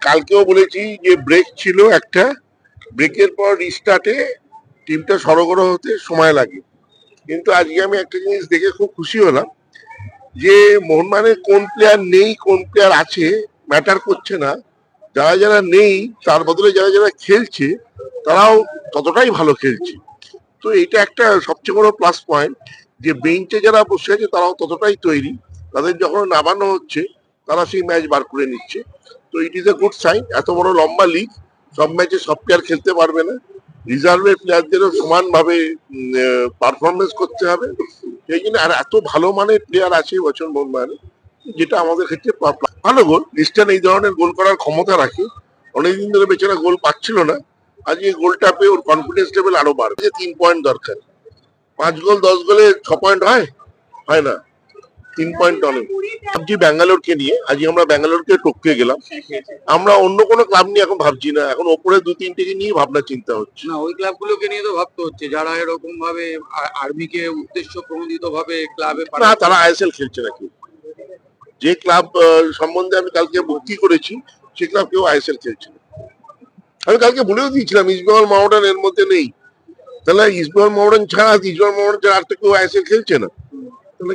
কালকেও বলেছি যে ব্রেক ছিল একটা। ব্রেকের পর রিস্টার্টে টিমটা সরগরম হতে সময় লাগে। কিন্তু আজকে আমি একটা জিনিস দেখে খুব খুশি হলাম যে মোহনবাগানের কোন প্লেয়ার নেই, কোন প্লেয়ার আছে ম্যাটার করছে না। যারা যারা নেই, তার বদলে যারা যারা খেলছে, তারাও ততটাই ভালো খেলছে। তো এটা একটা সবচেয়ে বড় প্লাস পয়েন্ট যে বেঞ্চে যারা বসে আছে, তারাও ততটাই তৈরি। তাদের যখন নামানো হচ্ছে তারা সেই ম্যাচ বার করে নিচ্ছে। তো it is a good sign এত বড় লম্বা লিগ সব ম্যাচে সব প্লেয়ার খেলতে পারবে না। রিজার্ভের প্লেয়ারদেরও সমানভাবে পারফরমেন্স করতে হবে। সেই জন্য আর এত ভালো মানের প্লেয়ার আছে বছর মোহনবাগানে যেটা আমাদের ক্ষেত্রে ভালো গোল লিস্টান এই ধরনের গোল করার ক্ষমতা রাখে। অনেকদিন ধরে বেচারা গোল পাচ্ছিল না। আজকে গোলটা পেয়ে ওর কনফিডেন্স লেভেল আরও বাড়বে। যে তিন পয়েন্ট দরকার। পাঁচ গোল দশ গোলে ছ পয়েন্ট হয়? হয় না। তিন পয়েন্ট অনেক ভাবছি ব্যাঙ্গালোরকে নিয়ে আজকে আমরা ব্যাঙ্গালোরকে টপকে গেলাম। আমরা অন্য কোনো ক্লাব নিয়ে এখন ভাবছি না এখন ওপরে দু তিনটেকে নিয়ে ভাবনা চিন্তা হচ্ছে। না ওই ক্লাবগুলোকে নিয়ে তো ভাবতে হচ্ছে যারা এরকম ভাবে আর্মিকে উদ্দেশ্য প্রণোদিত ভাবে ক্লাবে না তারা আইএসএল খেলছে নাকি? যে ক্লাব সম্বন্ধে আমি কালকে ভর্তি করেছি সে ক্লাব কেউ আইএসএল খেলছে না। আমি কালকে বলেও দিয়েছিলাম ইস্টবেঙ্গল মহামডান এর মধ্যে নেই। তাহলে ইস্টবেঙ্গল মহামডান ছাড়া ইস্টবেঙ্গল মহামডান ছাড়া আর তো কেউ আইএসএল খেলছে না। তাহলে